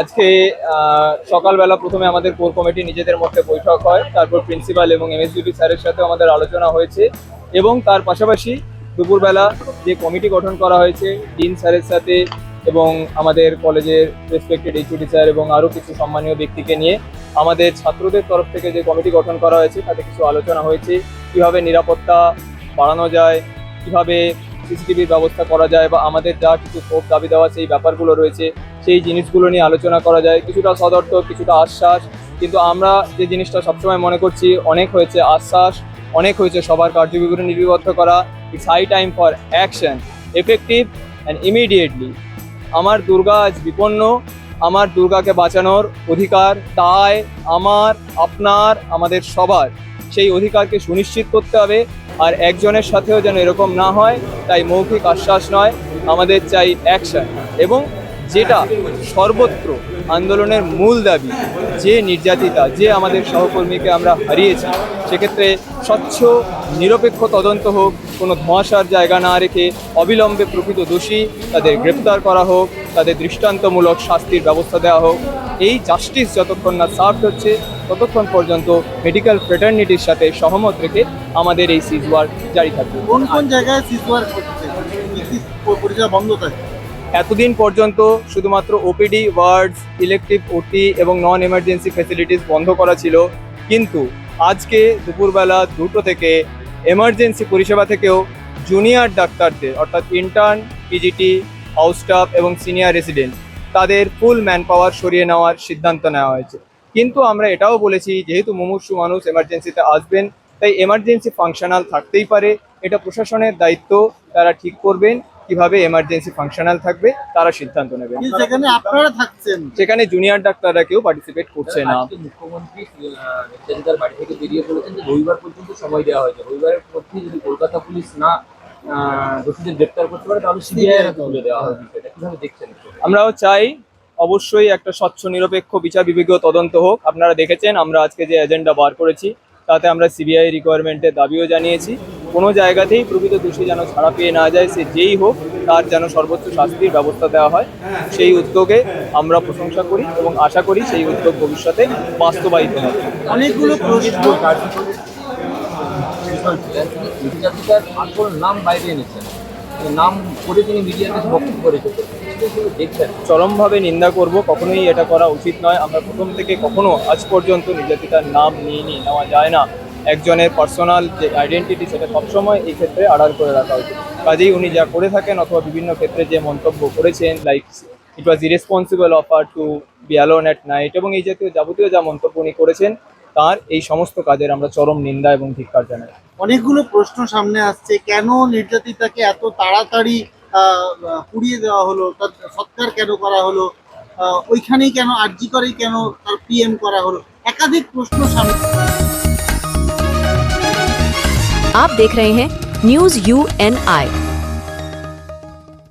আজকে সকালবেলা প্রথমে আমাদের কোর কমিটি নিজেদের মধ্যে বৈঠক হয়, তারপর প্রিন্সিপাল এবং এমএসডিবি স্যারের সাথে আমাদের আলোচনা হয়েছে এবং তার পাশাপাশি দুপুরবেলা যে কমিটি গঠন করা হয়েছে, ডিন স্যারের সাথে এবং আমাদের কলেজের রেসপেক্টেড এইচওডি স্যার এবং আরও কিছু সম্মানীয় ব্যক্তিকে নিয়ে আমাদের ছাত্রদের তরফ থেকে যে কমিটি গঠন করা হয়েছে, তাতে কিছু আলোচনা হয়েছে। কীভাবে নিরাপত্তা বাড়ানো যায়, কীভাবে সিসিটিভির ব্যবস্থা করা যায় বা আমাদের যা কিছু ক্ষোভ, দাবি দেওয়া সেই ব্যাপারগুলো রয়েছে, সেই জিনিসগুলো নিয়ে আলোচনা করা যায়। কিছুটা সদর্থ কিছুটা আশ্বাস, কিন্তু আমরা যে জিনিসটা সবসময় মনে করছি, অনেক হয়েছে আশ্বাস, অনেক হয়েছে সবার কার্যবিবরণী লিপিবদ্ধ করা। It's high time for action effective and immediately আমার দুর্গা আজ বিপন্ন, আমার দুর্গাকে বাঁচানোর অধিকার তাই আমার, আপনার, আমাদের সবার, সেই অধিকারকে সুনিশ্চিত করতে হবে। আর একজনের সাথেও যেন এরকম না হয়, তাই মৌখিক আশ্বাস নয়, আমাদের চাই অ্যাকশন। এবং যেটা সর্বত্র আন্দোলনের মূল দাবি, যে নির্যাতিতা, যে আমাদের সহকর্মীকে আমরা হারিয়েছি, সেক্ষেত্রে স্বচ্ছ, নিরপেক্ষ তদন্ত হোক, কোনো ধোঁয়াশার জায়গা না রেখে অবিলম্বে প্রকৃত দোষী তাদের গ্রেপ্তার করা হোক, তাদের দৃষ্টান্তমূলক শাস্তির ব্যবস্থা দেওয়া হোক, এই জাস্টিস যতক্ষণ না সার্ভ হচ্ছে ততক্ষণ পর্যন্ত মেডিকেল ফ্রেটার্নিটির সাথে সহমত রেখে আমাদের এই সিজওয়ার জারি থাকবে। কোন কোন জায়গায় কি পরিষেবা বন্ধ থাকে? এতদিন পর্যন্ত শুধুমাত্র ওপিডি ওয়ার্ডস ইলেকটিভ ওটি এবং নন এমার্জেন্সি ফ্যাসিলিটিস বন্ধ করা ছিল। কিন্তু আজকে দুপুরবেলা দুটো থেকে এমার্জেন্সি পরিষেবা থেকেও জুনিয়র ডাক্তারদের অর্থাৎ ইন্টার্ন পিজিটি হাউস স্টাফ এবং সিনিয়র রেসিডেন্ট তাদের ফুল ম্যান পাওয়ার সরিয়ে নেওয়ার সিদ্ধান্ত নেওয়া হয়েছে। কিন্তু আমরা এটাও বলেছি যেহেতু মুমূর্ষু মানুষ এমার্জেন্সিতে আসবেন তাই এমার্জেন্সি ফাংশনাল থাকতেই পারে। এটা প্রশাসনের দায়িত্ব তারা ঠিক করবেন কীভাবে এমার্জেন্সি ফাংশনাল থাকবে তারা সিদ্ধান্ত নেবেন। কি যেখানে আপনারা থাকছেন। সেখানে জুনিয়র ডাক্তাররা কেউ পার্টিসিপেট করছে না। মুখ্যমন্ত্রী আহ, বাড়ি থেকে বেরিয়ে বলেছেন যে রবিবার পর্যন্ত সময় দেওয়া হয়েছে। রবিবারের মধ্যে যদি কলকাতা পুলিশ না দোষীদের গ্রেপ্তার করতে পারে তাহলে সিবিআই তুলে দেওয়া হবে বিষয়টা। কীভাবে দেখছেন আমরাও চাই অবশ্যই একটা স্বচ্ছ, নিরপেক্ষ বিচার বিভাগীয় তদন্ত হোক। আপনারা দেখেছেন, আমরা আজকে যে এজেন্ডা বার করেছি, তাতে আমরা সিবিআই রিকোয়ারমেন্টের দাবিও জানিয়েছি। কোনো জায়গাতেই প্রকৃত দোষী যেন ছাড়া পেয়ে না যায়, সে যেই হোক, তার যেন সর্বোচ্চ শাস্তির ব্যবস্থা দেওয়া হয়। সেই উদ্যোগে আমরা প্রশংসা করি এবং আশা করি সেই উদ্যোগ ভবিষ্যতে বাস্তবায়িত হবে। অনেকগুলো প্রশ্ন নাম বাইরে নাম করে তিনি মিডিয়াতে বক্তব্য রেখেছেন। সেটা কীভাবে দেখছেন চরমভাবে নিন্দা করব, কখনোই এটা করা উচিত নয়। আমরা প্রথম থেকে কখনো আজ পর্যন্ত নির্যাতিতার নাম নিয়ে নিয়ে নেওয়া যায় না। একজনের পার্সোনাল যে আইডেন্টিটি, সেটা সবসময় এই ক্ষেত্রে আড়াল করে রাখা উচিত। কাজেই উনি যা করে থাকেন অথবা বিভিন্ন ক্ষেত্রে যে মন্তব্য করেছেন like it was irresponsible of her to be alone at night এবং এই জাতীয় যাবতীয় যা মন্তব্য উনি করেছেন, তার এই সমস্ত কাজের আমরা চরম নিন্দা এবং ধিক্কার জানাই। অনেকগুলো প্রশ্ন সামনে আসছে কেন নির্যাতিতাকে এত তাড়াতাড়ি আহ, আহ, পুড়িয়ে দেওয়া হলো তার সৎকার কেন করা হলো আহ, ওইখানেই কেন আরজি করেই কেন তার পিএম করা হলো একাধিক প্রশ্ন সামনে आप देख रहे हैं न्यूज यू एन आई